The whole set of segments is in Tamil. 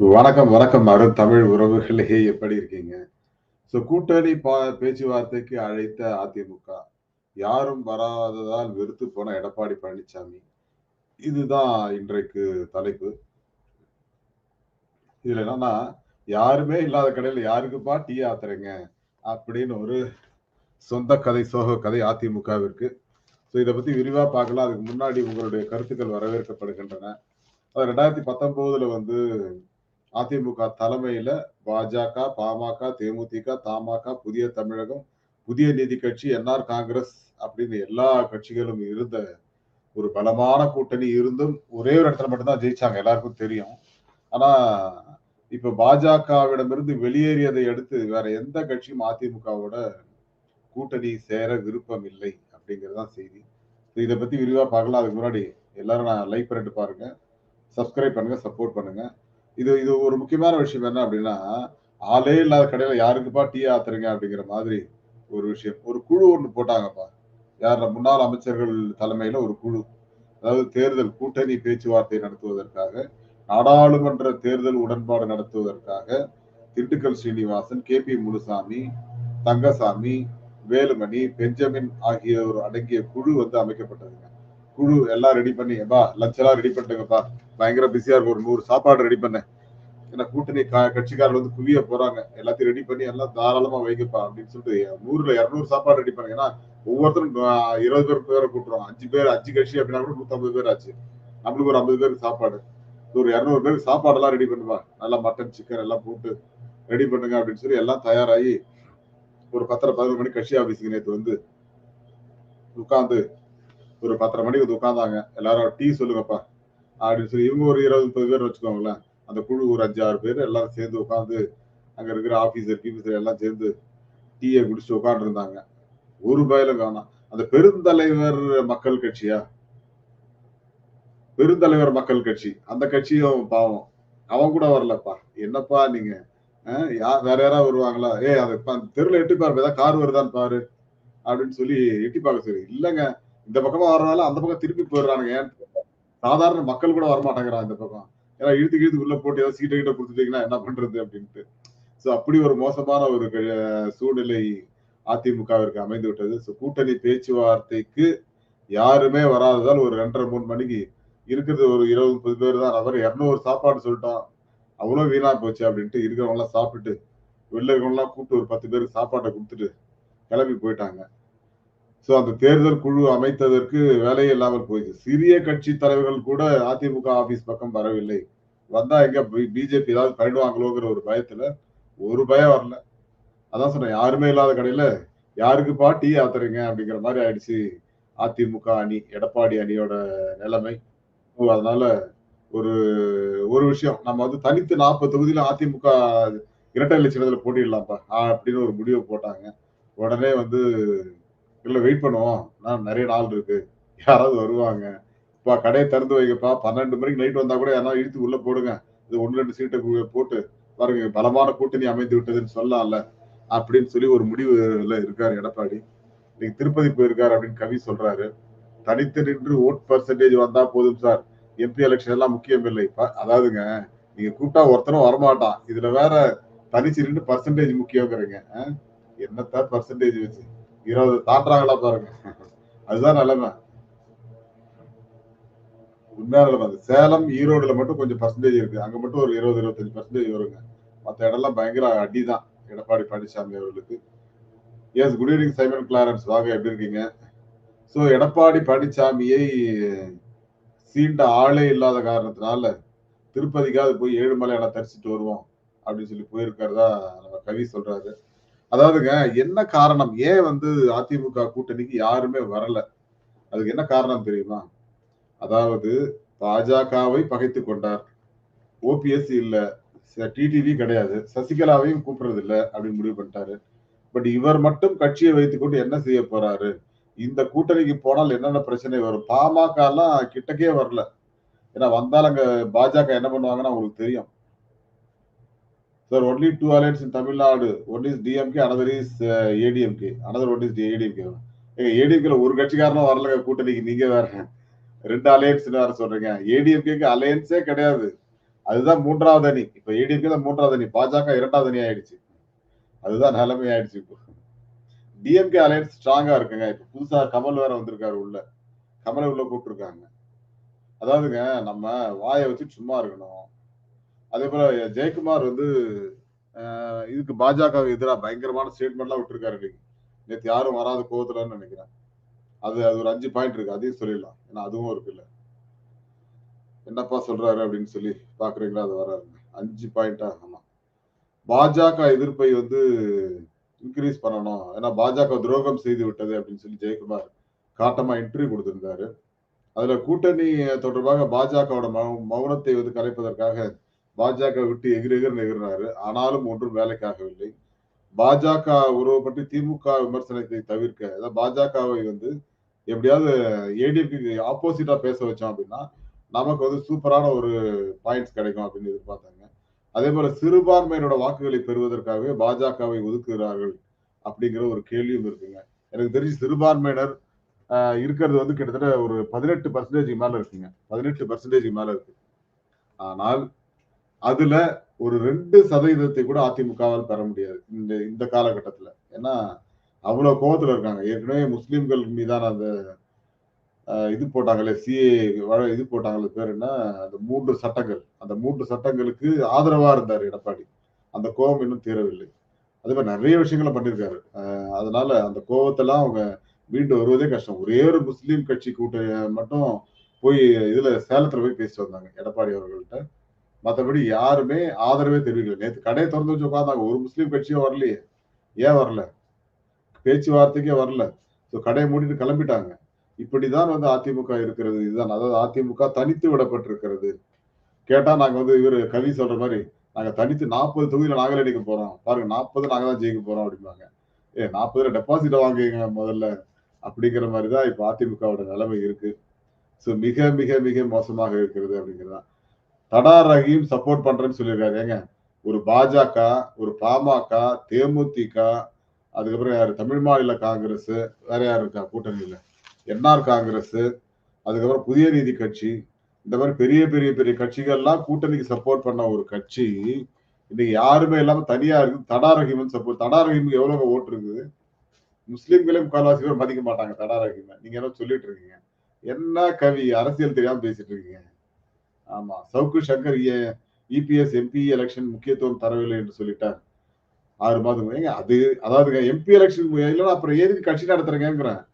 வணக்கம் வணக்கம் அருண் தமிழ் உறவுகளே எப்படி இருக்கீங்க? ஸோ கூட்டணி பா பேச்சுவார்த்தைக்கு அழைத்த அதிமுக யாரும் வராததால் வெறுத்து போன எடப்பாடி பழனிசாமி இதுதான் இன்றைக்கு தலைப்பு. இதுல என்னன்னா யாருமே இல்லாத கடையில் யாருக்குப்பா டீ ஆத்துறீங்க? அப்படின்னு ஒரு சொந்த கதை சோக கதை அதிமுகவிற்கு. ஸோ இதை பத்தி விரிவா பார்க்கலாம். அதுக்கு முன்னாடி உங்களுடைய கருத்துக்கள் வரவேற்கப்படுகின்றன. அது ரெண்டாயிரத்தி பத்தொன்பதுல வந்து அதிமுக தலைமையில பாஜக பாமக தேமுதிக தமாக புதிய தமிழகம் புதிய நீதி கட்சி என்ஆர் காங்கிரஸ் அப்படின்னு எல்லா கட்சிகளும் இருந்த ஒரு பலமான கூட்டணி இருந்தும் ஒரே ஒரு இடத்துல மட்டும்தான் ஜெயிச்சாங்க. எல்லாருக்கும் தெரியும். ஆனா இப்ப பாஜகவிடமிருந்து வெளியேறியதை அடுத்து வேற எந்த கட்சியும் அதிமுகவோட கூட்டணி சேர விருப்பம் இல்லை அப்படிங்கறதுதான் செய்தி. இதை பத்தி விரிவா பார்க்கலாம். அதுக்கு முன்னாடி எல்லாரும் நான் லைக் பண்ணிட்டு பாருங்க. சப்ஸ்கிரைப் பண்ணுங்க சப்போர்ட் பண்ணுங்க. இது இது ஒரு முக்கியமான விஷயம் என்ன அப்படின்னா ஆளே இல்லாத கடையில யாருக்குப்பா டீ ஆத்துறீங்க அப்படிங்கிற மாதிரி ஒரு விஷயம். ஒரு குழு ஒன்று போட்டாங்கப்பா. யார் முன்னாள் அமைச்சர்கள் தலைமையில ஒரு குழு. அதாவது தேர்தல் கூட்டணி பேச்சுவார்த்தை நடத்துவதற்காக நாடாளுமன்ற தேர்தல் உடன்பாடு நடத்துவதற்காக Dindigul Srinivasan K P Munusamy Thangasamy Velumani Benjamin ஆகியோர் அடங்கிய குழு வந்து அமைக்கப்பட்டதுங்க. குழு எல்லாம் ரெடி பண்ணி எப்பா லஞ்ச் எல்லாம் ரெடி பண்ணிட்டுங்கப்பா. பயங்கர பிஸியா இருக்கும் ஒரு நூறு சாப்பாடு ரெடி பண்ணேன். ஏன்னா கூட்டணி கட்சிக்காரர் வந்து குவிய போறாங்க. எல்லாத்தையும் ரெடி பண்ணி எல்லாம் தாராளமா வைக்கப்பா அப்படின்னு சொல்லிட்டு நூறுல இருநூறு சாப்பாடு ரெடி பண்ணுங்க ஏன்னா ஒவ்வொருத்தரும் இருபது பேர் பேரை கூட்டுறோம். அஞ்சு பேர் அஞ்சு கட்சி அப்படின்னா கூட நூத்தம்பது பேர் ஆச்சு. நம்மளுக்கு ஒரு ஐம்பது பேருக்கு சாப்பாடு. ஒரு இரநூறு பேருக்கு சாப்பாடு எல்லாம் ரெடி பண்ணுவா நல்லா மட்டன் சிக்கன் எல்லாம் போட்டு ரெடி பண்ணுங்க அப்படின்னு சொல்லி எல்லாம் தயாராகி ஒரு பத்தரை பதினொரு மணி கட்சி ஆபீஸுக்கு நேற்று வந்து உட்காந்து ஒரு பத்தரை மணிக்கு வந்து உட்காந்தாங்க எல்லாரும் டீ சொல்லுங்கப்பா. அப்படின்னு சொல்லி இவங்க ஒரு இருபது முப்பது பேர் வச்சுக்கோங்களேன். அந்த குழு ஒரு அஞ்சு ஆறு பேர் எல்லாரும் சேர்ந்து உட்காந்து அங்க இருக்கிற ஆஃபீஸர் கீபீசர் எல்லாம் சேர்ந்து டீயை குடிச்சு உட்காந்துருந்தாங்க ஒரு பயிலும் காணும். அந்த பெருந்தலைவர் மக்கள் கட்சியா? பெருந்தலைவர் மக்கள் கட்சி. அந்த கட்சியும் பாவம். அவன் கூட வரலப்பா. என்னப்பா நீங்க? வேற யாராவது வருவாங்களா? ஏ அதை தெருல எட்டி பாரு ஏதாவது கார் வருதான்னு பாரு. அப்படின்னு சொல்லி எட்டி பார்க்க சொல்லி இல்லைங்க. இந்த பக்கமா வரனால அந்த பக்கம் திருப்பி போயிடுறானுங்க. ஏன் சாதாரண மக்கள் கூட வரமாட்டேங்கிறான் இந்த பக்கம். ஏன்னா இழுத்து இழுத்து உள்ள போட்டு ஏதாவது சீட்டை கிட்ட கொடுத்துட்டீங்கன்னா என்ன பண்றது அப்படின்ட்டு. ஸோ அப்படி ஒரு மோசமான ஒரு சூழ்நிலை அதிமுகவிற்கு அமைந்து விட்டது ஸோ கூட்டணி பேச்சுவார்த்தைக்கு யாருமே வராததால் ஒரு ரெண்டரை மூணு மணிக்கு இருக்கிறது ஒரு இருபது முப்பது பேர் தான். அவர் இரநூறு சாப்பாடு சொல்லிட்டோம் அவ்வளோ வீணா போச்சு அப்படின்ட்டு இருக்கிறவங்களாம் சாப்பிட்டு சாப்பிட்டுட்டு வெளில இருக்கவங்களாம் கூப்பிட்டு ஒரு பத்து பேருக்கு சாப்பாட்டை கொடுத்துட்டு கிளம்பி போயிட்டாங்க. சோ அந்த தேர்தல் குழு அமைத்ததற்கு வேலையே இல்லாமல் போயிடுச்சு. சிறிய கட்சி தலைவர்கள் கூட அதிமுக ஆபீஸ் பக்கம் வரவில்லை. வந்தா எங்க பிஜேபி ஏதாவது பண்ணிடுவாங்களோங்கிற ஒரு பயத்துல ஒரு பயம் வரல. அதான் சொன்னேன் யாருமே இல்லாத கடையில யாருக்குப்பா டீ ஆத்துறீங்க அப்படிங்கிற மாதிரி ஆயிடுச்சு அதிமுக அணி எடப்பாடி அணியோட நிலைமை. அதனால ஒரு ஒரு விஷயம் நம்ம வந்து தனித்து நாற்பது தொகுதியில அதிமுக இரட்டை லட்சணத்துல போட்டிடலாம்ப்பா அப்படின்னு ஒரு முடிவை போட்டாங்க. உடனே வந்து இல்லை வெயிட் பண்ணுவோம். நான் நிறைய நாள் இருக்கு. யாராவது வருவாங்க. இப்போ கடையை திறந்து வைக்கப்பா பன்னெண்டு மணிக்கு நைட் வந்தா கூட யாராவது இழுத்து உள்ள போடுங்க. இது ஒன்று ரெண்டு சீட்டை போட்டு பாருங்க பலமான கூட்டணி அமைந்து விட்டதுன்னு சொல்லலாம்ல அப்படின்னு சொல்லி ஒரு முடிவுல இருக்காரு எடப்பாடி. இன்னைக்கு திருப்பதி போயிருக்காரு அப்படின்னு கவி சொல்றாரு. தனித்து நின்று ஓட் பர்சன்டேஜ் வந்தா போதும் சார் எம்பி எலெக்ஷன் எல்லாம் முக்கியம் இல்லை. அதாவதுங்க நீங்க கூப்பிட்டா ஒருத்தரும் வரமாட்டான். இதுல வேற தனிச்சு நின்று பர்சன்டேஜ் முக்கியங்கிறீங்க என்னத்தான் பர்சன்டேஜ் வச்சு? இருபது தாண்டாங்களா பாருங்க. அதுதான் நிலைமை. உண்மையான நிலைமை சேலம் ஈரோடுல மட்டும் கொஞ்சம் பர்சன்டேஜ் இருக்கு. அங்க மட்டும் ஒரு இருபது இருபத்தஞ்சு பர்சன்டேஜ் வருங்க. மற்ற இடம்லாம் பயங்கர அடிதான். எடப்பாடி பழனிசாமி அவர்களுக்கு. Yes good evening Simon Clarence வாங்க எப்படி இருக்கீங்க? ஸோ எடப்பாடி பழனிசாமியை சீண்ட ஆளே இல்லாத காரணத்தினால திருப்பதிக்காவது போய் ஏழுமலை இடம் தரிசிட்டு வருவோம் அப்படின்னு சொல்லி போயிருக்கிறதா நம்ம கவி சொல்றாரு. அதாவதுங்க என்ன காரணம்? ஏன் வந்து அதிமுக கூட்டணிக்கு யாருமே வரல? அதுக்கு என்ன காரணம் தெரியுமா? அதாவது பாஜகவை பகைத்து கொண்டார். ஓபிஎஸ் இல்ல. டிடிவி கிடையாது. சசிகலாவையும் கூப்பிடுறது இல்லை அப்படின்னு முடிவு பண்ணிட்டாரு. பட் இவர் மட்டும் கட்சியை வைத்துக்கொண்டு என்ன செய்ய போறாரு? இந்த கூட்டணிக்கு போனால் என்னென்ன பிரச்சனை வரும்? பாமக எல்லாம் கிட்டக்கே வரல. ஏன்னா வந்தாலும் அங்க பாஜக என்ன பண்ணுவாங்கன்னா உங்களுக்கு தெரியும். Sir only two alliance in Tamil Nadu one is DMK another is ADMK another one is ADMK எங்க ஏடிஎம்கேல ஒரு கட்சிக்காரனும் வரலங்க கூட்டணிக்கு நீங்க வேற. ரெண்டு அலையன்ஸ் வேற சொல்றீங்க. ஏடிஎம்கேக்கு அலையன்ஸே கிடையாது. அதுதான் மூன்றாவது அணி. இப்ப ஏடிஎம்கே தான் மூன்றாவது அணி. பாஜக இரண்டாவது அணி ஆயிடுச்சு. அதுதான் நிலைமை ஆயிடுச்சு இப்போ டிஎம்கே அலையன்ஸ் ஸ்ட்ராங்கா இருக்குங்க. இப்ப புதுசா கமல் வேற வந்திருக்காரு உள்ள. கமலை உள்ள கூப்பிட்டுருக்காங்க அதாவதுங்க நம்ம வாயை வச்சு சும்மா இருக்கணும். அதே போல ஜெயக்குமார் வந்து இதுக்கு பாஜக எதிராக பயங்கரமான ஸ்டேட்மெண்ட்லாம் விட்டுருக்காரு இன்னைக்கு. நேற்று யாரும் வராத கோவத்துலன்னு நினைக்கிறேன். அது அது ஒரு அஞ்சு பாயிண்ட் இருக்கு. அதையும் சொல்லிடலாம். ஏன்னா அதுவும் இருக்குல்ல என்னப்பா சொல்றாரு அப்படின்னு சொல்லி பாக்குறீங்களா? அது வராதுங்க. அஞ்சு பாயிண்டா ஆமா. பாஜக எதிர்ப்பை வந்து இன்க்ரீஸ் பண்ணணும். ஏன்னா பாஜக துரோகம் செய்து விட்டது அப்படின்னு சொல்லி ஜெயக்குமார் காட்டமா இன்டர்வியூ கொடுத்திருந்தாரு. அதுல கூட்டணி தொடர்பாக பாஜகவோட மௌனத்தை வந்து கலைப்பதற்காக பாஜக விட்டு எகிர் எகிர் எகிர்னாரு ஆனாலும் ஒன்றும் வேலைக்காகவில்லை. பாஜக உறவு பற்றி திமுக விமர்சனத்தை தவிர்க்க அதாவது பாஜகவை வந்து எப்படியாவது ஏடிஎம்கே ஆப்போசிட்டா பேச வச்சோம் அப்படின்னா நமக்கு வந்து சூப்பரான ஒரு பாயிண்ட்ஸ் கிடைக்கும் அப்படின்னு எதிர்பார்த்தாங்க. அதே போல சிறுபான்மையினோட வாக்குகளை பெறுவதற்காகவே பாஜகவை ஒதுக்குகிறார்கள் அப்படிங்கிற ஒரு கேள்வியும் இருக்குங்க. எனக்கு தெரிஞ்சு சிறுபான்மையினர் இருக்கிறது வந்து கிட்டத்தட்ட ஒரு பதினெட்டு பர்சன்டேஜ் மேல இருக்குங்க. பதினெட்டு பர்சன்டேஜ் மேல இருக்கு. ஆனால் அதுல ஒரு ரெண்டு சதவீதத்தை கூட அதிமுகவால் பெற முடியாது இந்த இந்த காலகட்டத்துல. ஏன்னா அவ்வளவு கோபத்துல இருக்காங்க. ஏற்கனவே முஸ்லிம்கள் மீதான அந்த இது போட்டாங்களே சிஏ இது போட்டாங்களே பேர் என்ன? அந்த மூன்று சட்டங்கள். அந்த மூன்று சட்டங்களுக்கு ஆதரவா இருந்தார் எடப்பாடி. அந்த கோபம் இன்னும் தீரவில்லை. அதே மாதிரி நிறைய விஷயங்களை பண்ணியிருக்காரு. அதனால அந்த கோவத்தெல்லாம் அவங்க மீண்டு வருவதே கஷ்டம். ஒரே ஒரு முஸ்லீம் கட்சி கூட்ட மட்டும் போய் இதுல சேலத்துல போய் பேசிட்டு வந்தாங்க எடப்பாடி அவர்கள்ட்ட. மற்றபடி யாருமே ஆதரவே தெரிவிக்கல. நேற்று கடையை திறந்து வச்சு உட்காந்தாங்க ஒரு முஸ்லீம் கட்சியும் வரலையே. ஏன் வரல? பேச்சுவார்த்தைக்கே வரல. ஸோ கடையை மூடிட்டு கிளம்பிட்டாங்க. இப்படிதான் வந்து அதிமுக இருக்கிறது. இதுதான். அதாவது அதிமுக தனித்து விடப்பட்டிருக்கிறது. கேட்டா நாங்க வந்து இவர் கவி சொல்ற மாதிரி நாங்க தனித்து நாற்பது தொகுதியில நாங்களே அடிக்க போறோம். பாருங்க நாற்பது நாங்க தான் ஜெயிக்க போறோம் அப்படிம்பாங்க. ஏ நாற்பதுல டெபாசிட் வாங்குங்க முதல்ல அப்படிங்கிற மாதிரி தான் இப்போ அதிமுகவோட நிலைமை இருக்கு. ஸோ மிக மிக மிக மோசமாக இருக்கிறது அப்படிங்கிறதான் தடா ரஹீம் சப்போர்ட் பண்றேன்னு சொல்லியிருக்காரு. ஏங்க ஒரு பாஜக ஒரு பாமக தேமுதிக அதுக்கப்புறம் யாரு? தமிழ் மாநில காங்கிரஸ் வேற யார் இருக்கா? கூட்டணியில. என்ஆர் காங்கிரஸ் அதுக்கப்புறம் புதிய நீதி கட்சி. இந்த மாதிரி பெரிய பெரிய பெரிய கட்சிகள்லாம் கூட்டணிக்கு சப்போர்ட் பண்ண ஒரு கட்சி இன்னைக்கு யாருமே இல்லாம தனியா இருக்கு. தடா ரஹீம் சப்போர்ட் தடா ரஹீமுக்கு எவ்வளவு ஓட்டு இருக்குது? முஸ்லிம்களே முக்கால்வாசி பேர் மதிக்க மாட்டாங்க தடா ரஹீமை. நீங்க என்ன சொல்லிட்டு இருக்கீங்க? என்ன கவி? அரசியல் தெரியாம பேசிட்டு இருக்கீங்க. ஆமா. Savukku Shankar EPS MP election முக்கியத்துவம் தரவில்லை என்று சொல்லிட்டாங்க. ஆறு மாதம் ஏங்க அது அதாவதுங்க எம்பி எலெக்ஷன் இல்லைன்னா அப்புறம் எதுக்கு கட்சி நடத்துறேங்கிறேன்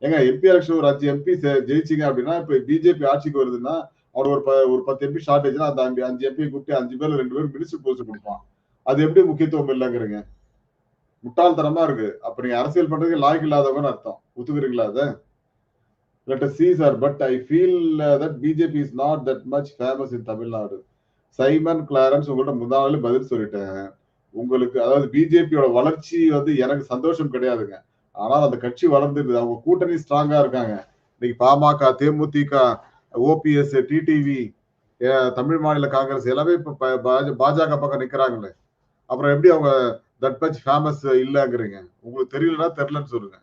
ஏங்க எம்பி எலெக்ஷன் ஒரு அஞ்சு எம்பி ஜெயிச்சிங்க அப்படின்னா இப்ப பிஜேபி ஆட்சிக்கு வருதுன்னா அவனோட ஒரு ப- ஒரு பத்து எம்பி ஷார்டேஜ்னா அந்த அஞ்சு- அஞ்சு எம்பி கூப்பிட்டு அஞ்சு பேர்ல ரெண்டு பேரும் மினிஸ்டர் போஸ்ட் கொடுப்பான். அது எப்படி முக்கியத்துவம் இல்லைங்கிறீங்க? முட்டாள்தனமா இருக்கு. அப்ப நீங்க அரசியல் பண்றதுக்கு லாய்க்கு இல்லாதவங்கன்னு அர்த்தம். ஒத்துக்கிறீங்களா அதை? Let us see sir but i feel uh, that bjp is not that much famous in Simon Clarence உங்கள்ட்ட முந்தானாலே பதில் சொல்லிட்டேன். உங்களுக்கு அதாவது பிஜேபியோட வளர்ச்சி வந்து எனக்கு சந்தோஷம் கிடையாதுங்க. ஆனால் அந்த கட்சி வளர்ந்துருது அவங்க கூட்டணி ஸ்ட்ராங்கா இருக்காங்க. இன்னைக்கு பாமக தேமுதிக ஓபிஎஸ் டிடிவி தமிழ் மாநில காங்கிரஸ் எல்லாமே இப்போ பாஜ- பாஜக பக்கம் நிற்கிறாங்களே அப்புறம் எப்படி அவங்க தட் மச் ஃபேமஸ் இல்லைங்கிறீங்க? உங்களுக்கு தெரியலன்னா தெரிலன்னு சொல்லுங்க.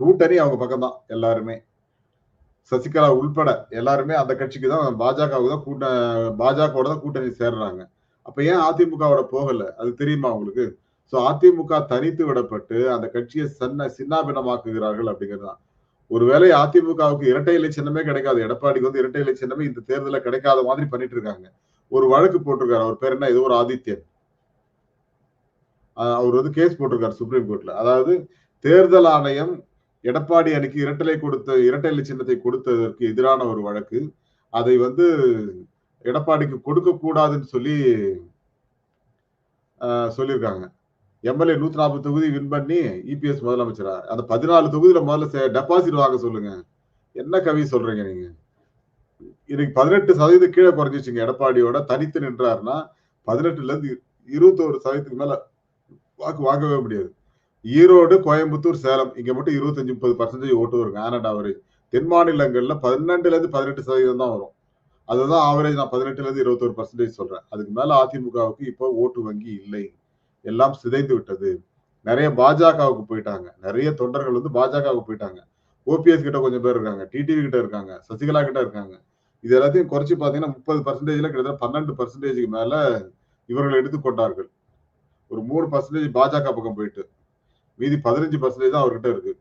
கூட்டணி அவங்க பக்கம் தான் எல்லாருமே. சசிகலா உள்பட எல்லாருமே அந்த கட்சிக்கு தான் பாஜகவுக்கு தான் கூட்ட பாஜகவோட தான் கூட்டணி சேர்றாங்க. அப்ப ஏன் அதிமுகவோட போகல? அது தெரியுமா உங்களுக்கு? ஸோ அதிமுக தனித்து விடப்பட்டு அந்த கட்சியை சின்ன சின்னாபின்னமாக்குகிறார்கள் அப்படிங்கிறது தான் ஒருவேளை அதிமுகவுக்கு இரட்டை இலை சின்னமே கிடைக்காது. எடப்பாடிக்கு வந்து இரட்டை இலை சின்னமே இந்த தேர்தலில் கிடைக்காத மாதிரி பண்ணிட்டு இருக்காங்க ஒரு வழக்கு போட்டிருக்காரு. அவர் பேர் என்ன? ஏதோ ஒரு ஆதித்யன். அவர் வந்து கேஸ் போட்டிருக்காரு சுப்ரீம் கோர்ட்ல. அதாவது தேர்தல் ஆணையம் எடப்பாடி அணிக்கு இரட்டலை கொடுத்த இரட்டை சின்னத்தை கொடுத்ததற்கு எதிரான ஒரு வழக்கு. அதை வந்து எடப்பாடிக்கு கொடுக்க கூடாதுன்னு சொல்லி சொல்லியிருக்காங்க. எம்எல்ஏ நூத்தி நாற்பது தொகுதி வின் பண்ணி இபிஎஸ் முதலமைச்சரா? அந்த பதினாலு தொகுதியில முதல்ல டெபாசிட் வாங்க சொல்லுங்க. என்ன கவி சொல்றீங்க நீங்க? இன்னைக்கு பதினெட்டு சதவீதம் கீழே குறைஞ்சிச்சுங்க எடப்பாடியோட. தனித்து நின்றாருன்னா பதினெட்டுல இருந்து இருபத்தோரு சதவீதத்துக்கு மேல வாக்கு வாங்கவே முடியாது. ஈரோடு கோயம்புத்தூர் சேலம். இங்க மட்டும் இருபத்தஞ்சு முப்பது பர்சன்டேஜ் ஓட்டு வரும். ஆனட் ஆவரேஜ் தென் மாநிலங்கள்ல பன்னெண்டுல இருந்து பதினெட்டு சதவீதம் தான் வரும். அதுதான் ஆவரேஜ் நான் பதினெட்டுல இருந்து இருபத்தொரு பர்சன்டேஜ் சொல்றேன். அதுக்கு மேல அதிமுகவுக்கு இப்போ ஓட்டு வங்கி இல்லை. எல்லாம் சிதைந்து விட்டது. நிறைய பாஜகவுக்கு போயிட்டாங்க. நிறைய தொண்டர்கள் வந்து பாஜகவுக்கு போயிட்டாங்க. ஓபிஎஸ் கிட்ட கொஞ்சம் பேர் இருக்காங்க. டிடிவி கிட்ட இருக்காங்க. சசிகலா கிட்ட இருக்காங்க. இது எல்லாத்தையும் குறைச்சு பார்த்தீங்கன்னா முப்பது பர்சன்டேஜ்ல கிட்டத்தட்ட பன்னெண்டு பர்சன்டேஜுக்கு மேல இவர்கள் எடுத்துக்கொண்டார்கள் ஒரு மூணு பர்சன்டேஜ் பாஜக பக்கம் போயிட்டு. மீதி பதினஞ்சு பர்சன்டேஜ் தான் அவர்கிட்ட இருக்கு.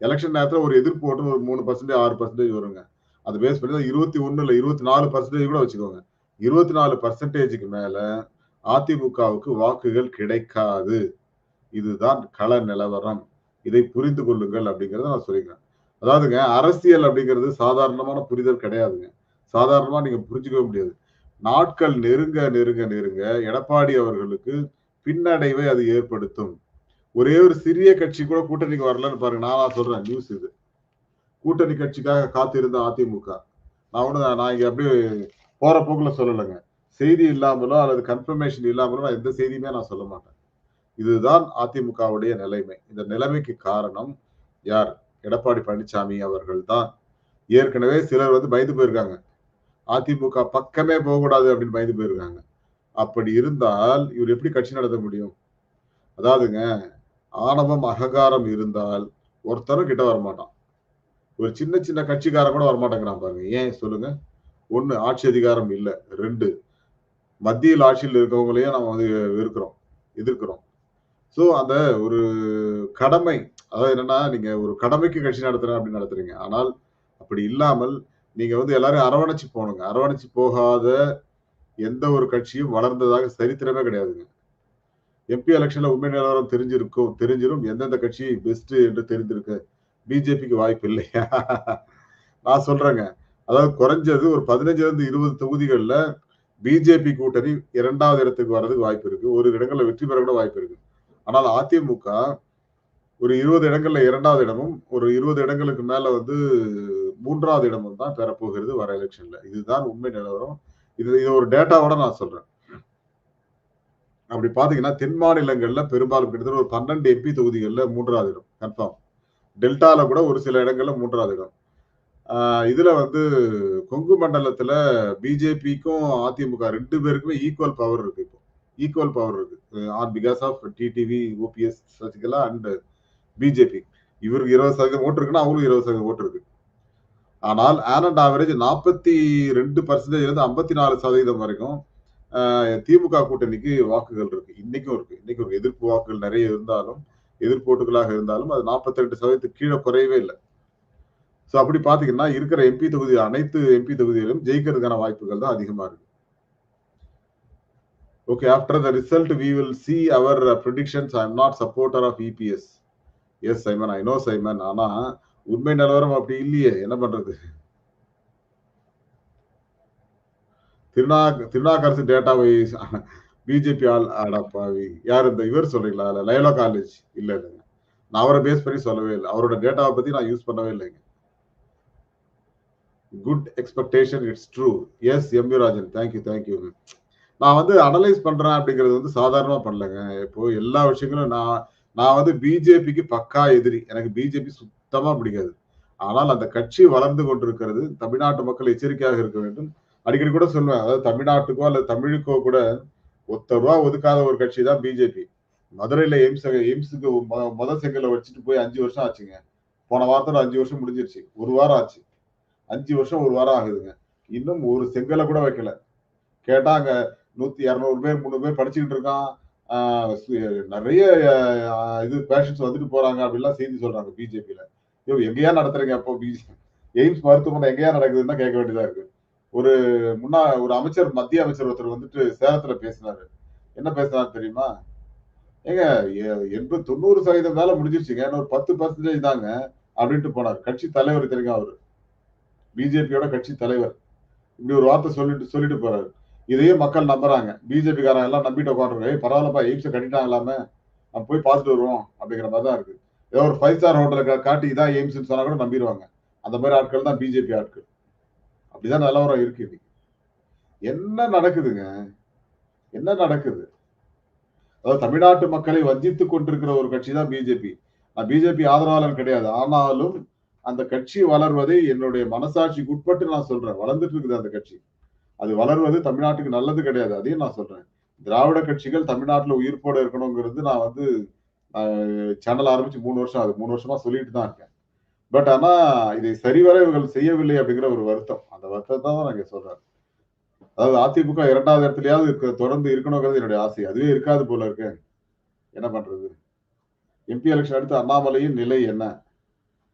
எலெக்ஷன் நேரத்தில் ஒரு எதிர்ப்பு ஓட்டு ஒரு மூணு பர்சன்டேஜ் ஆறு பர்சன்டேஜ் வருங்க. அது பேஸ் பண்ணி தான் இருபத்தி ஒன்று இல்லை இருபத்தி நாலு பர்சன்டேஜ் கூட வச்சுக்கோங்க. இருபத்தி நாலு பர்சன்டேஜுக்கு மேலே அதிமுகவுக்கு வாக்குகள் கிடைக்காது. இதுதான் கள நிலவரம். இதை புரிந்து கொள்ளுங்கள் அப்படிங்கிறத நான் சொல்லிக்கிறேன். அதாவதுங்க அரசியல் அப்படிங்கிறது சாதாரணமான புரிதல் கிடையாதுங்க. சாதாரணமாக நீங்கள் புரிஞ்சுக்கவே முடியாது. நாட்கள் நெருங்க நெருங்க நெருங்க எடப்பாடி அவர்களுக்கு பின்னடைவை அது ஏற்படுத்தும். ஒரே ஒரு சிறிய கட்சி கூட கூட்டணிக்கு வரலன்னு பாருங்க நான் சொல்றேன் நியூஸ் இது. கூட்டணி கட்சிக்காக காத்திருந்த அதிமுக. நான் ஒண்ணு நான் இங்க அப்படியே போற போக்குல சொல்லலைங்க. செய்தி இல்லாமலோ அல்லது கன்ஃபர்மேஷன் இல்லாமலோ நான் எந்த செய்தியுமே நான் சொல்ல மாட்டேன். இதுதான் அதிமுகவுடைய நிலைமை. இந்த நிலைமைக்கு காரணம் யார்? எடப்பாடி பழனிசாமி அவர்கள் தான் ஏற்கனவே சிலர் வந்து பயந்து போயிருக்காங்க. அதிமுக பக்கமே போகக்கூடாது அப்படின்னு பயந்து போயிருக்காங்க. அப்படி இருந்தால் இவர் எப்படி கட்சி நடத்த முடியும்? அதாவதுங்க ஆணவம் அகங்காரம் இருந்தால் ஒருத்தரும் கிட்ட வரமாட்டான். ஒரு சின்ன சின்ன கட்சிக்காரன் கூட வரமாட்டேங்கிறான் பாருங்க. ஏன் சொல்லுங்க? ஒன்று ஆட்சி அதிகாரம் இல்லை. ரெண்டு மத்தியில் ஆட்சியில் இருக்கவங்களையும் நம்ம வந்து இருக்கிறோம் எதிர்க்கிறோம். ஸோ அந்த ஒரு கடமை அதாவது என்னன்னா நீங்க ஒரு கடமைக்கு கட்சி நடத்துறேன் அப்படின்னு நடத்துறீங்க. ஆனால் அப்படி இல்லாமல் நீங்க வந்து எல்லாரும் அரவணைச்சு போகணுங்க அரவணைச்சு போகாத எந்த ஒரு கட்சியும் வளர்ந்ததாக சரித்திரமே கிடையாதுங்க. எம்பி எலெக்ஷன்ல உண்மை நிலவரம் தெரிஞ்சிருக்கும் தெரிஞ்சிடும் எந்தெந்த கட்சி பெஸ்ட் என்று தெரிந்திருக்கு பிஜேபிக்கு வாய்ப்பு இல்லையா நான் சொல்றேங்க. அதாவது குறைஞ்சது ஒரு பதினஞ்சுல இருந்து இருபது தொகுதிகளில் பிஜேபி கூட்டணி இரண்டாவது இடத்துக்கு வர்றதுக்கு வாய்ப்பு இருக்கு. ஒரு இடங்கள்ல வெற்றி பெற கூட வாய்ப்பு இருக்கு. ஆனால் அதிமுக ஒரு இருபது இடங்கள்ல இரண்டாவது இடமும் ஒரு இருபது இடங்களுக்கு மேல வந்து மூன்றாவது இடமும் தான் பெறப்போகிறது வர எலெக்ஷன்ல இதுதான் உண்மை நிலவரம். இது இது ஒரு டேட்டாவோட நான் சொல்றேன். அப்படி பாத்தீங்கன்னா தென் மாநிலங்கள்ல பெரும்பாலும் கிட்டத்தட்ட ஒரு பன்னெண்டு எம்பி தொகுதிகளில் மூன்றாவது இடம். கன்ஃபார்ம் டெல்டால கூட ஒரு சில இடங்கள்ல மூன்றாவது இடம். இதுல வந்து கொங்கு மண்டலத்துல பிஜேபிக்கும் அதிமுக ரெண்டு பேருக்குமே ஈக்குவல் பவர் இருக்கு இப்போ. ஈக்குவல் பவர் இருக்கு. On because of TTV OPS Sasikala and BJP இவருக்கு இருபது சதவீதம் ஓட்டு இருக்குன்னா அவங்களுக்கு இருபது சதவீதம் ஓட்டு இருக்கு. ஆனால் ஆனண்ட் ஆவரேஜ் நாற்பத்தி ரெண்டு பர்சன்டேஜ் இருந்து ஐம்பத்தி நாலு சதவீதம் வரைக்கும் திமுக கூட்டணிக்கு வாக்குகள் இருக்கு. இன்னைக்கும் இருக்கு. இன்னைக்கு ஒரு எதிர்ப்பு வாக்குகள் நிறைய இருந்தாலும் எதிர்ப்போட்டுகளாக இருந்தாலும் அது நாற்பத்தி ரெண்டு சதவீதத்துக்கு கீழே குறையவே இல்லை. ஸோ அப்படி பாத்தீங்கன்னா இருக்கிற எம்பி தொகுதி அனைத்து எம்பி தொகுதிகளிலும் ஜெயிக்கிறதுக்கான வாய்ப்புகள் தான் அதிகமா இருக்கு. Okay after the result we will see our predictions I am not supporter of EPS yes Simon I know Simon ஆனா உண்மை நிலவரம் அப்படி இல்லையே. என்ன பண்றது? திருநா திருநாக்கரசு டேட்டாவை பிஜேபி ஆள் அடப்பாவி யார் இந்த இவர் சொல்றீங்களா? லயலா காலேஜ் இல்லை இல்லைங்க நான் அவரை பேஸ் பண்ணி சொல்லவே இல்லை. அவரோட டேட்டாவை பத்தி நான் யூஸ் பண்ணவே இல்லைங்க good expectation it's true yes MP Rajan thank you thank you நான் வந்து அனலைஸ் பண்றேன் அப்படிங்கிறது வந்து சாதாரணமா பண்ணலங்க. இப்போ எல்லா விஷயங்களும் நான் நான் வந்து பிஜேபிக்கு பக்கா எதிரி. எனக்கு பிஜேபி சுத்தமா பிடிக்காது. ஆனால் அந்த கட்சி வளர்ந்து கொண்டிருக்கிறது தமிழ்நாட்டு மக்கள் எச்சரிக்கையாக இருக்க வேண்டும். அடிக்கடி கூட சொல்லுவேன். அதாவது தமிழ்நாட்டுக்கோ அல்லது தமிழுக்கோ கூட ஒத்த ரூபா ஒதுக்காத ஒரு கட்சி தான் பிஜேபி மதுரையில எய்ம்ஸ் எய்ம்ஸுக்கு மொத செங்கலை வச்சுட்டு போய் அஞ்சு வருஷம் ஆச்சுங்க. போன வாரத்தோட அஞ்சு வருஷம் முடிஞ்சிருச்சு. ஒரு வாரம் ஆச்சு. அஞ்சு வருஷம் ஒரு வாரம் ஆகுதுங்க. இன்னும் ஒரு செங்கலை கூட வைக்கல. கேட்டா அங்க நூத்தி இரநூறு பேர் முந்நூறு பேர் படிச்சுக்கிட்டு இருக்கான். நிறைய இது பேஷன்ஸ் வந்துட்டு போறாங்க அப்படிலாம் செய்தி சொல்றாங்க பிஜேபியில ஐயோ எங்கேயா நடத்துறீங்க அப்போ பிஜே எய்ம்ஸ் மருத்துவமனை எங்கேயா நடக்குதுன்னு கேட்க வேண்டியதா இருக்கு. ஒரு முன்னா ஒரு அமைச்சர் மத்திய அமைச்சர் ஒருத்தர் வந்துட்டு சேலத்துல பேசினாரு. என்ன பேசினாரு தெரியுமா? ஏங்க எண்பது தொண்ணூறு சதவீதம் வேலை முடிஞ்சிருச்சுங்க. ஒரு பத்து பர்சன்டேஜ் தாங்க அப்படின்ட்டு போனார். கட்சி தலைவர் தெரியுங்க அவரு? பிஜேபியோட கட்சி தலைவர். இப்படி ஒரு வார்த்தை சொல்லிட்டு சொல்லிட்டு போறாரு. இதையே மக்கள் நம்புறாங்க. பிஜேபிக்காரங்க எல்லாம் நம்பிட்டு உட்காந்துருக்காங்க பரவாயில்லப்பா எய்ம்ஸை கட்டிட்டாங்களாமே நம்ம போய் பார்த்துட்டு வருவோம் அப்படிங்கிற மாதிரி தான் இருக்கு. ஏதோ ஒரு ஃபைவ் ஸ்டார் ஹோட்டலுக்கு காட்டி தான் எய்ம்ஸ்னு சொன்னா கூட நம்பிடுவாங்க. அந்த மாதிரி ஆட்கள் தான் பிஜேபி ஆட்கள். அப்படிதான் நிலவரம் இருக்கு இன்னைக்கு. என்ன நடக்குதுங்க? என்ன நடக்குது? அதாவது தமிழ்நாட்டு மக்களை வஞ்சித்து கொண்டிருக்கிற ஒரு கட்சி தான் பிஜேபி. நான் பிஜேபி ஆதரவாளர் கிடையாது. ஆனாலும் அந்த கட்சி வளர்வதை என்னுடைய மனசாட்சிக்கு உட்பட்டு நான் சொல்றேன். வளர்ந்துட்டு இருக்குது அந்த கட்சி. அது வளர்வது தமிழ்நாட்டுக்கு நல்லது கிடையாது. அதையும் நான் சொல்றேன். திராவிட கட்சிகள் தமிழ்நாட்டுல உயிர்ப்போட இருக்கணுங்கிறது நான் வந்து சேனல் ஆரம்பிச்சு மூணு வருஷம் ஆகுது. மூணு வருஷமா சொல்லிட்டு தான் இருக்கேன். பட் ஆனா இதை சரிவர இவர்கள் செய்யவில்லை அப்படிங்கிற ஒரு வருத்தம். அந்த வருத்தத்தை தான் நான் இங்க சொல்றேன் அதாவது அதிமுக இரண்டாவது இடத்துலயாவது இருக்க- தொடர்ந்து இருக்கணுங்கிறது என்னுடைய ஆசை. அதுவே இருக்காது போல இருக்கு. என்ன பண்றது? எம்பி எலெக்ஷன் அடுத்து அண்ணாமலையின் நிலை என்ன?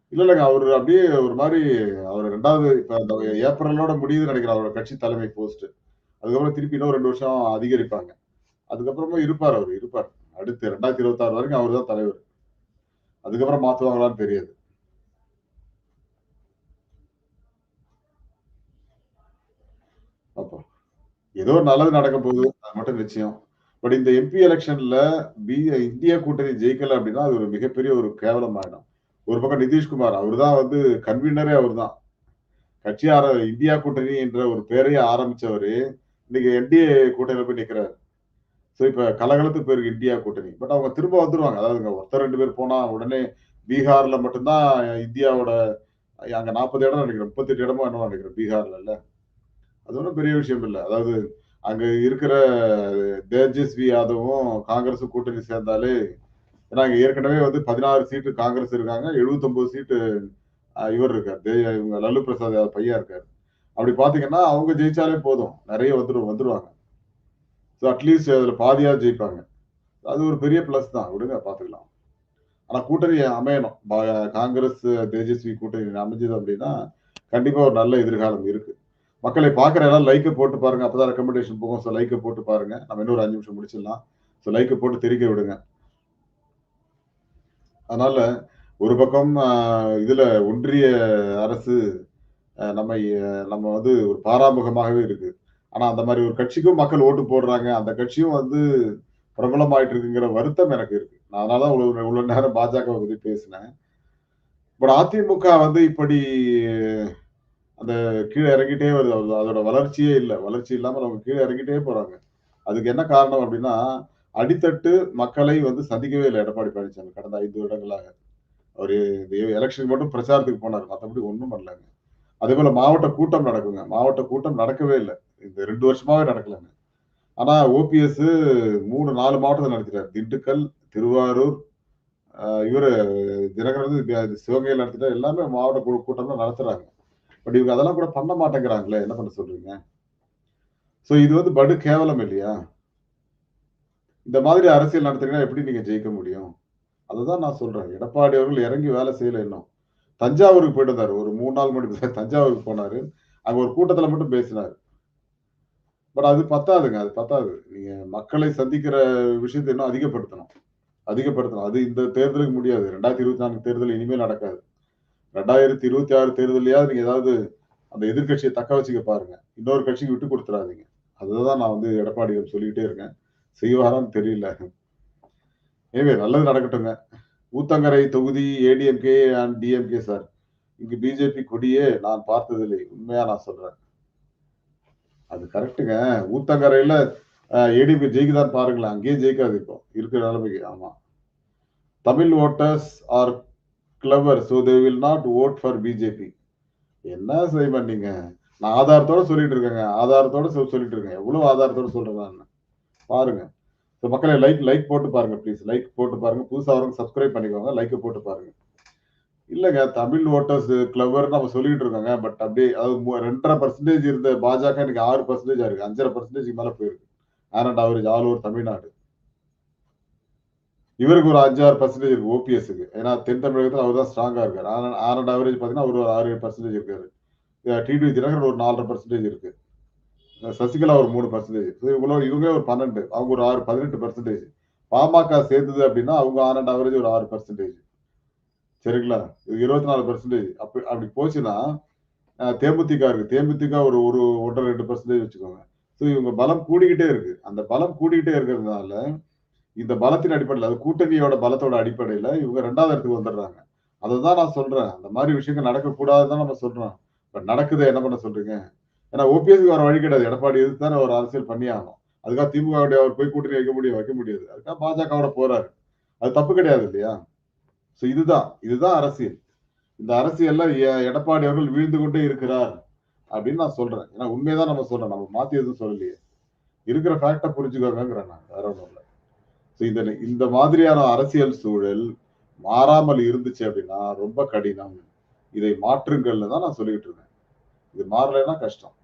இல்ல இல்லைங்க அவர் அப்படியே ஒரு மாதிரி அவர் ரெண்டாவது இப்ப அந்த ஏப்ரலோட முடியுது நினைக்கிறேன் அவரோட கட்சி தலைமை போஸ்ட் அதுக்கப்புறம் திருப்பி இன்னும் ரெண்டு வருஷம் அதிகரிப்பாங்க. அதுக்கப்புறமா இருப்பார் அவர் இருப்பார். அடுத்து ரெண்டாயிரத்தி இருபத்தி ஆறு வரைக்கும் அவர் தான் தலைவர். அதுக்கப்புறம் மாத்துவாங்களான்னு தெரியாது அப்போ ஏதோ ஒரு நல்லது நடக்க போகுது அது மட்டும் நிச்சயம். பட் இந்த எம்பி எலெக்ஷன்ல பி இந்தியா கூட்டணி ஜெயிக்கல அப்படின்னா அது ஒரு மிகப்பெரிய ஒரு கேவலம் ஆயிடும். ஒரு பக்கம் நிதிஷ்குமார் அவர் தான் வந்து கன்வீனரே அவர் தான் கட்சி ஆர இந்தியா கூட்டணி என்ற ஒரு பேரையே ஆரம்பிச்சவர் இன்னைக்கு என்டிஏ கூட்டணியில போய் நிற்கிறாரு ஸோ இப்போ கலகலத்து பேருக்கு இந்தியா கூட்டணி. பட் அவங்க திரும்ப வந்துருவாங்க. அதாவது ஒருத்தர் ரெண்டு பேர் போனா உடனே பீகார்ல மட்டும்தான் இந்தியாவோட அங்கே நாற்பது இடம் நினைக்கிறேன் முப்பத்தெட்டு இடமோ என்னவோ நினைக்கிறேன் பீகார்ல இல்லை. அது ஒன்றும் பெரிய விஷயம் இல்லை. அதாவது அங்க இருக்கிற தேஜஸ்வி யாதவும் காங்கிரஸ் கூட்டணி சேர்ந்தாலே ஏன்னா அங்க ஏற்கனவே வந்து பதினாறு சீட்டு காங்கிரஸ் இருக்காங்க 79 சீட்டு இவர் இருக்கார். தே இவங்க லல்லு பிரசாத் யாதவ் பையன் இருக்காரு. அப்படி பாத்தீங்கன்னா அவங்க ஜெயிச்சாலே போதும். நிறைய வந்துடும் வந்துருவாங்க. ஸோ அட்லீஸ்ட் அதுல பாதியா ஜெயிப்பாங்க. அது ஒரு பெரிய பிளஸ் தான். விடுங்க பாத்துக்கலாம். ஆனா கூட்டணி அமையணும். பா- காங்கிரஸ் தேஜஸ்வி கூட்டணி அமைஞ்சது அப்படின்னா கண்டிப்பா ஒரு நல்ல எதிர்காலம் இருக்கு. மக்களை பார்க்குற எல்லாம் லைக்கை போட்டு பாருங்க. அப்போதான் ரெக்கமெண்டேஷன் போகும். ஸோ லைக்கை போட்டு பாருங்க. நம்ம இன்னொரு அஞ்சு நிமிஷம் முடிச்சிடலாம். ஸோ லைக்கை போட்டு தெரிக்க விடுங்க. அதனால ஒரு பக்கம் இதில் இதுல ஒன்றிய அரசு நம்ம நம்ம வந்து ஒரு பாராமுகமாகவே இருக்கு. ஆனா அந்த மாதிரி ஒரு கட்சிக்கும் மக்கள் ஓட்டு போடுறாங்க. அந்த கட்சியும் வந்து பிரபலமாயிட்டு இருக்குங்கிற வருத்தம் எனக்கு இருக்கு. நான் அதனாலதான் இவ்வளவு இவ்வளவு நேரம் பாஜக பத்தி பேசினேன். பட் அதிமுக வந்து இப்படி அந்த கீழே இறங்கிட்டே வருது. அதோட வளர்ச்சியே இல்லை. வளர்ச்சி இல்லாமல் அவங்க கீழே இறங்கிட்டே போறாங்க. அதுக்கு என்ன காரணம் அப்படின்னா அடித்தட்டு மக்களை வந்து சந்திக்கவே இல்லை எடப்பாடி பழனிசாமி கடந்த ஐந்து வருடங்களாக. அவர் இந்த எலெக்ஷன் மட்டும் பிரச்சாரத்துக்கு போனார். மற்றபடி ஒன்றும் பண்ணலங்க. அதே போல மாவட்ட கூட்டம் நடக்குங்க. மாவட்ட கூட்டம் நடக்கவே இல்லை. இந்த ரெண்டு வருஷமாவே நடக்கலைங்க. ஆனா ஓபிஎஸ் மூணு நாலு மாவட்டத்தை நடத்திட்டார். திண்டுக்கல் திருவாரூர் இவர் தினகரன் வந்து சிவகங்கையில் நடத்திட்டார். எல்லாமே மாவட்ட கூட்டம் கூட்டம்லாம் நடத்துறாங்க. பட் இவங்க அதெல்லாம் கூட பண்ண மாட்டேங்கிறாங்களே என்ன பண்ண சொல்றீங்க? ஸோ இது வந்து படு கேவலம் இல்லையா? இந்த மாதிரி அரசியல் நடத்துறீங்கன்னா எப்படி நீங்க ஜெயிக்க முடியும்? அதுதான் நான் சொல்றேன். எடப்பாடி அவர்கள் இறங்கி வேலை செய்யல இன்னும். தஞ்சாவூருக்கு போயிட்டு வந்தார் ஒரு மூணு நாள் மணி தஞ்சாவூருக்கு போனாரு. அங்க ஒரு கூட்டத்துல மட்டும் பேசினார். பட் அது பத்தாதுங்க அது பத்தாது. நீங்க மக்களை சந்திக்கிற விஷயத்தை இன்னும் அதிகப்படுத்தணும். அதிகப்படுத்தணும். அது இந்த தேர்தலுக்கு முடியாது. ரெண்டாயிரத்தி இருபத்தி நான்கு தேர்தல் இனிமேல் நடக்காது. ரெண்டாயிரத்தி இருபத்தி ஆறு தேர்தலையாவது நீங்க ஏதாவது அந்த எதிர்க்கட்சியை தக்க வச்சுக்க பாருங்க. இன்னொரு கட்சிக்கு விட்டு கொடுத்துடாதீங்க அதுதான் நான் வந்து எடப்பாடியிடம் சொல்லிக்கிட்டே இருக்கேன். செய்வாரான்னு தெரியல. எனவே நல்லது நடக்கட்டுங்க. ஊத்தங்கரை தொகுதி ஏடிஎம்கே அண்ட் டிஎம்கே சார் இங்கு பிஜேபி கொடியே நான் பார்த்ததில்லை. உண்மையா நான் சொல்றேன். அது கரெக்டுங்க ஊத்தங்கரையில ஏடிஎம்கே ஜெயிக்குதான் பாருங்களேன். அங்கேயே ஜெயிக்காது இப்போ. இருக்கிற நிலைமைக்கு. ஆமா. Tamil voters are clever so they will not vote for BJP என்ன செய்வேன் நீங்க? நான் ஆதாரத்தோட சொல்லிட்டு இருக்கேங்க. ஆதாரத்தோட சொல்லிட்டு இருக்கேன். எவ்வளவு ஆதாரத்தோட சொல்றேன் பாருங்க. ஸோ மக்களை லைக் லைக் போட்டு பாருங்க ப்ளீஸ் லைக் போட்டு பாருங்க. புதுசாக வரவங்க சப்ஸ்கிரைப் பண்ணிக்கோங்க. லைக்கை போட்டு பாருங்க. இல்லைங்க தமிழ் ஓட்டர்ஸ் கிளவர் நம்ம சொல்லிட்டு இருக்கோங்க. பட் அப்படியே அதாவது ரெண்டரை பர்சன்டேஜ் இருந்த பாஜக இன்னைக்கு ஆறு பர்சன்டேஜ் இருக்கு. அஞ்சரை பர்சன்டேஜ் மேல போயிருக்கு. And average all over Tamil Nadu. இவருக்கு ஒரு அஞ்சாறு பர்சன்டேஜ் இருக்கு ஓபிஎஸ்க்கு ஏன்னா தென் தமிழகத்தில் அவர் தான் ஸ்ட்ராங்காக இருக்காரு. ஆனால் ஆனண்ட் ஆவரேஜ் பார்த்தீங்கன்னா அவர் ஒரு ஆறு பர்சன்டேஜ் இருக்காரு. டிடிவி தினகரன் ஒரு நாலரை பர்சன்டேஜ் இருக்கு. சசிகலா ஒரு மூணு பர்சன்டேஜ் இவ்வளோ இவங்க ஒரு பன்னெண்டு. அவங்க ஒரு ஆறு பதினெட்டு பர்சன்டேஜ் பாமக சேர்ந்தது அப்படின்னா அவங்க ஆனண்ட் ஆவரேஜ் ஒரு ஆறு பர்சன்டேஜ் சரிங்களா? இது இருபத்தி நாலு பர்சன்டேஜ் அப்படி அப்படி போச்சுன்னா தேமுதிக இருக்கு. தேமுதிக ஒரு ஒரு ஒன்றரை ரெண்டு பர்சன்டேஜ் வச்சுக்கோங்க. ஸோ இவங்க பலம் கூடிக்கிட்டே இருக்கு. அந்த பலம் கூடிக்கிட்டே இருக்கிறதுனால இந்த பலத்தின் அடிப்படையில் அது கூட்டணியோட பலத்தோட அடிப்படையில இவங்க ரெண்டாவது இடத்துக்கு வந்துடுறாங்க. அதை தான் நான் சொல்றேன். அந்த மாதிரி விஷயங்கள் நடக்கக்கூடாதுதான் நம்ம சொல்றோம். இப்போ நடக்குது என்ன பண்ண சொல்றீங்க? ஏன்னா ஓபிஎஸ்க்கு வர வழி கிடையாது. எடப்பாடி எதிர்த்து தானே ஒரு அரசியல் பண்ணி ஆகணும். அதுக்காக திமுகவுடைய அவர் போய் கூட்டணி வைக்க முடியும் வைக்க முடியாது. அதுக்காக பாஜகவோட போறாரு. அது தப்பு கிடையாது இல்லையா? ஸோ இதுதான். இதுதான் அரசியல். இந்த அரசியல்ல எ- எடப்பாடி அவர்கள் வீழ்ந்து கொண்டே இருக்கிறார் அப்படின்னு நான் சொல்றேன். ஏன்னா உண்மையதான் நம்ம சொல்றேன் நம்ம மாத்தி எதுவும் சொல்லலையே. இருக்கிற ஃபேக்டை புரிஞ்சுக்கோங்கிறேன் நான். வேற ஒன்றும் இல்லை. இந்த இந்த மாதிரியான அரசியல் சூழல் மாறாமல் இருந்துச்சு அப்படின்னா ரொம்ப கடினம். இதை மாற்றுங்கள்னு தான் நான் சொல்லிட்டு இருக்கேன் இது மாறலைன்னா கஷ்டம்.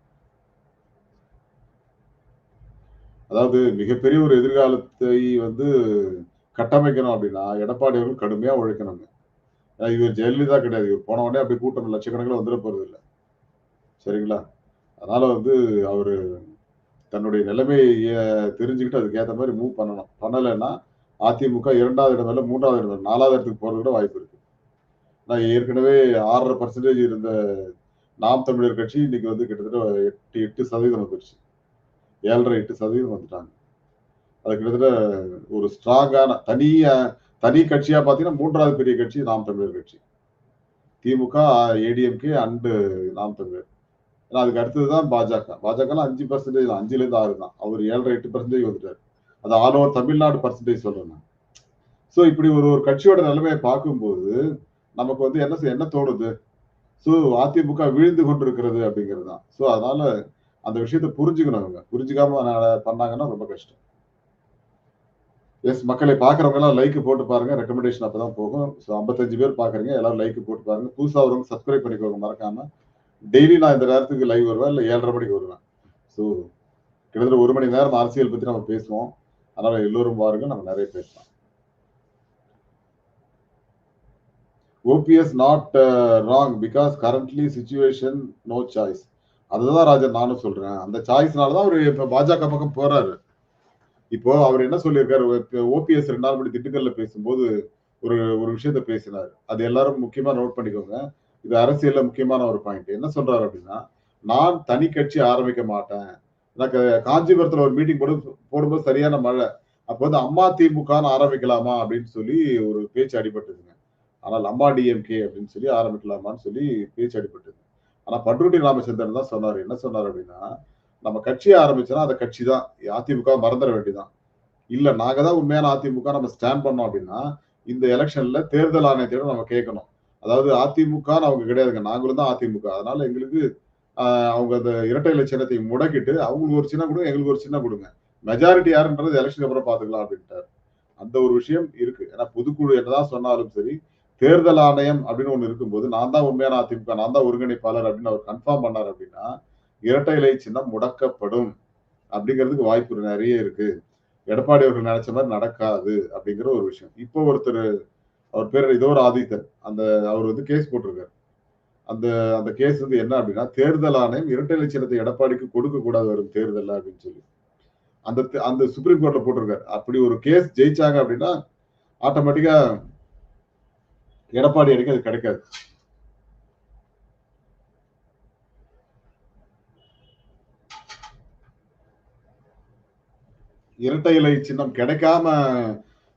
அதாவது மிகப்பெரிய ஒரு எதிர்காலத்தை வந்து கட்டமைக்கணும் அப்படின்னா எடப்பாடி அவர்கள் கடுமையா உழைக்கணுங்க. இவர் ஜெயலலிதா கிடையாது. இவர் போன உடனே அப்படி கூட்டம் லட்சக்கணக்கில் வந்துட போறது இல்லை சரிங்களா? அதனால வந்து அவரு தன்னுடைய நிலைமையை தெரிஞ்சுக்கிட்டு அதுக்கு ஏற்ற மாதிரி மூவ் பண்ணணும். பண்ணலைன்னா அதிமுக இரண்டாவது இடம் இல்லை மூன்றாவது இடம் இல்லை நாலாவது இடத்துக்கு போறது கூட வாய்ப்பு இருக்கு. நான் ஏற்கனவே ஆறரை பர்சன்டேஜ் இருந்த நாம் தமிழர் கட்சி இன்னைக்கு வந்து கிட்டத்தட்ட எட்டு எட்டு சதவீதம் வந்துருச்சு. ஏழரை எட்டு சதவீதம் வந்துட்டாங்க. அது கிட்டத்தட்ட ஒரு ஸ்ட்ராங்கான தனி தனி கட்சியா பார்த்தீங்கன்னா மூன்றாவது பெரிய கட்சி நாம் தமிழர் கட்சி. திமுக ஏடிஎம்கே அண்டு நாம் தமிழர். ஏன்னா அதுக்கு அடுத்தது தான் பாஜக. பாஜகலாம் அஞ்சு பர்சன்டேஜ் அஞ்சுல இருந்து ஆறு தான். அவர் ஏழரை எட்டு பர்சன்டேஜ் வந்துட்டாரு. அது ஆல் ஓவர் தமிழ்நாடு பர்சன்டேஜ் சொல்றேன் ஸோ இப்படி ஒரு ஒரு கட்சியோட நிலைமையை பார்க்கும்போது நமக்கு வந்து என்ன செய்ய- என்ன தோணுது? ஸோ அதிமுக வீழ்ந்து கொண்டிருக்கிறது அப்படிங்கிறது தான். ஸோ அதனால அந்த விஷயத்தை புரிஞ்சுக்கணும் அவங்க புரிஞ்சுக்காம பண்ணாங்கன்னா ரொம்ப கஷ்டம். எஸ் மக்களை பார்க்குறவங்க எல்லாம் லைக் போட்டு பாருங்க. ரெக்கமெண்டேஷன் அப்போ தான் போகும். ஸோ ஐம்பத்தஞ்சு பேர் பார்க்குறீங்க. எல்லாரும் லைக் போட்டு பாருங்க. புதுசாக வரவங்க சப்ஸ்கிரைப் பண்ணிக்கோங்க. மறக்காம. டெய்லி நான் இந்த நேரத்துக்கு லைவ் வருவேன் இல்லை ஏழரை மணிக்கு வருவேன். ஸோ கிட்டத்தட்ட ஒரு மணி நேரம் அரசியல் பற்றி நம்ம பேசுவோம். அதனால் எல்லோரும் பாருங்க நம்ம நிறைய பேசலாம். OPS not wrong because currently situation no choice அதுதான் ராஜன் நானும் சொல்றேன். அந்த சாய்ஸ்னால தான் அவர் இப்போ பாஜக பக்கம் போறாரு. இப்போ அவர் என்ன சொல்லியிருக்காரு? ஓபிஎஸ் ரெண்டு நாள் மணி திண்டுக்கல்ல பேசும்போது ஒரு ஒரு விஷயத்த பேசினார். அது எல்லாரும் முக்கியமா நோட் பண்ணிக்கோங்க. இது அரசியல்ல முக்கியமான ஒரு பாயிண்ட் என்ன சொல்றாரு அப்படின்னா நான் தனி கட்சி ஆரம்பிக்க மாட்டேன். எனக்கு காஞ்சிபுரத்துல ஒரு மீட்டிங் போடும் போடும்போது சரியான மழை. அப்போ வந்து அம்மா திமுகன்னு ஆரம்பிக்கலாமா அப்படின்னு சொல்லி ஒரு பேச்சு அடிபட்டதுங்க. ஆனால் அம்மா டிஎம்கே அப்படின்னு சொல்லி ஆரம்பிக்கலாமான்னு சொல்லி பேச்சு அடிபட்டது. ஆனா பண்ருட்டி ராமச்சந்திரன் தான் சொன்னாரு. என்ன சொன்னார் அப்படின்னா நம்ம கட்சியை ஆரம்பிச்சோன்னா அந்த கட்சி தான். அதிமுக மறந்துட வேண்டியதான் இல்ல நாங்க தான் உண்மையான அதிமுக நம்ம ஸ்டாண்ட் பண்ணோம் அப்படின்னா இந்த எலெக்ஷன்ல தேர்தல் ஆணையத்திடம் நம்ம கேட்கணும். அதாவது அதிமுகன்னு அவங்க கிடையாதுங்க. நாங்களும் தான் அதிமுக. அதனால எங்களுக்கு அவங்க அந்த இரட்டை இலை சின்னத்தை முடக்கிட்டு அவங்களுக்கு ஒரு சின்னம் கொடுங்க எங்களுக்கு ஒரு சின்ன கொடுங்க. மெஜாரிட்டி யாருன்றது எலெக்ஷனுக்கு அப்புறம் பாத்துக்கலாம் அப்படின்ட்டார். அந்த ஒரு விஷயம் இருக்கு. ஏன்னா பொதுக்குழு என்னதான் சொன்னாலும் சரி தேர்தல் ஆணையம் அப்படின்னு ஒண்ணு இருக்கும்போது நான் தான் உண்மையான அதிமுக நான் தான் ஒருங்கிணைப்பாளர் அப்படின்னு அவர் கன்ஃபார்ம் பண்ணார் அப்படின்னா இரட்டை இலை சின்னம் முடக்கப்படும் அப்படிங்கிறதுக்கு வாய்ப்பு நிறைய இருக்கு. எடப்பாடி அவர்கள் நினைச்ச மாதிரி நடக்காது அப்படிங்கிற ஒரு விஷயம். இப்போ ஒருத்தர் அவர் பேர் ஏதோ ஒரு ஆதித்தன். அந்த அவர் வந்து கேஸ் போட்டிருக்காரு. அந்த அந்த கேஸ் வந்து என்ன அப்படின்னா தேர்தல் ஆணையம் இரட்டை லட்சணத்தை சின்னத்தை எடப்பாடிக்கு கொடுக்க கூடாது வரும் தேர்தல் அப்படின்னு சொல்லி. அந்த அந்த சுப்ரீம் கோர்ட்ல போட்டிருக்காரு. அப்படி ஒரு கேஸ் ஜெயிச்சாங்க அப்படின்னா ஆட்டோமேட்டிக்கா எடப்பாடி அடிக்க அது கிடைக்காது. இரட்டை இலை சின்னம் கிடைக்காம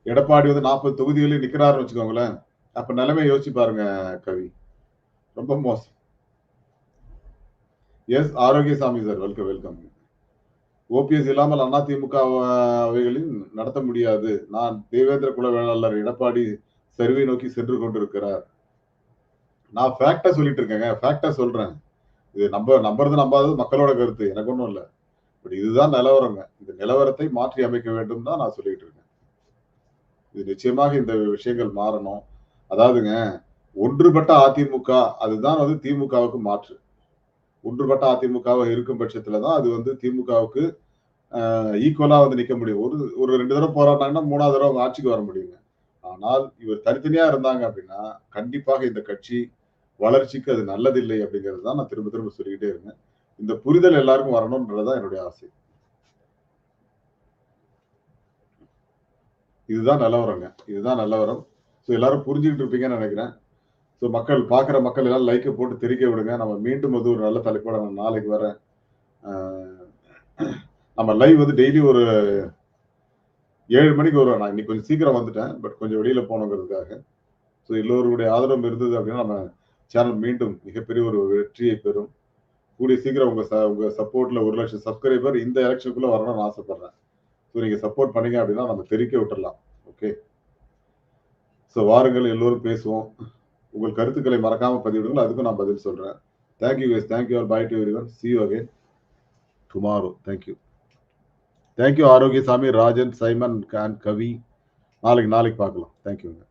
எடப்பாடி வந்து நாற்பது தொகுதிகளில் நிக்கிறாருன்னு வச்சுக்கோங்களேன். அப்ப நிலைமை யோசிச்சு பாருங்க கவி. ரொம்ப மோசம். Yes Arokiasamy sir welcome welcome. OPS இல்லாமல் அதிமுக அவைகளில் நடத்த முடியாது. நான் தேவேந்திர குல வேளாளர் எடப்பாடி சரிவை நோக்கி சென்று கொண்டிருக்கிறார். நான் ஃபேக்டா சொல்லிட்டு இருக்கேங்க. ஃபேக்டா சொல்றேன். இது நம்ப நம்புறது நம்பாதது மக்களோட கருத்து. எனக்கு ஒன்றும் இல்லை. பட் இதுதான் நிலவரங்க. இந்த நிலவரத்தை மாற்றி அமைக்க வேண்டும் தான் நான் சொல்லிட்டு இருக்கேன். இது நிச்சயமாக இந்த விஷயங்கள் மாறணும். அதாவதுங்க ஒன்றுபட்ட அதிமுக அதுதான் வந்து திமுகவுக்கு மாற்று. ஒன்றுபட்ட அதிமுகவாக இருக்கும் பட்சத்துல தான் அது வந்து திமுகவுக்கு ஈக்குவலா வந்து நிக்க முடியும். ஒரு ஒரு ரெண்டு தடவை போராடினாங்கன்னா மூணாவது தடவை ஆட்சிக்கு வர முடியுங்க. ஆனால் இவர் தனித்தனியா இருந்தாங்க அப்படின்னா கண்டிப்பாக இந்த கட்சி வளர்ச்சிக்கு அது நல்லதில்லை அப்படிங்கிறது தான் நான் திரும்ப திரும்ப சொல்லிக்கிட்டே இருக்கேன் இந்த புரிதல் எல்லாருக்கும் வரணும்ன்றதுதான் என்னுடைய ஆசை. இதுதான் நிலவரங்க இதுதான் நிலவரம் ஸோ எல்லாரும் புரிஞ்சுக்கிட்டு இருப்பீங்கன்னு நினைக்கிறேன். ஸோ மக்கள் பார்க்குற மக்கள் எல்லாம் லைக்கை போட்டு தெரிக்க விடுங்க. நம்ம மீண்டும் வந்து ஒரு நல்ல தலைப்போட நான் நாளைக்கு வரேன் நம்ம லைவ் வந்து டெய்லி ஒரு ஏழு மணிக்கு வருவேன் நான் இன்னைக்கு கொஞ்சம் சீக்கிரம் வந்துட்டேன். பட் கொஞ்சம் வெளியில் போனோங்கிறதுக்காக ஸோ எல்லோருடைய ஆதரவு இருந்தது அப்படின்னா நம்ம சேனல் மீண்டும் மிகப்பெரிய ஒரு வெற்றியை பெறும். கூடிய சீக்கிரம் உங்க ச- உங்க சப்போர்ட்ல ஒரு லட்சம் சப்ஸ்கிரைபர் இந்த எலெக்ஷனுக்குள்ள வரணும்னு ஆசைப்படுறேன். ஸோ நீங்கள் சப்போர்ட் பண்ணீங்க அப்படின்னா நம்ம தெரிக்க விட்டுடலாம் ஓகே ஸோ வாருங்கள் எல்லோரும் பேசுவோம். உங்கள் கருத்துக்களை மறக்காமல் பதிவிடுங்கள். அதுக்கும் நான் பதில் சொல்கிறேன் thank you guys. Thank you our bye to everyone see you again tomorrow thank you thank you Arokiasamy Rajan Simon Khan Kavi நாளைக்கு நாளைக்கு பார்க்கலாம். தேங்க்யூங்க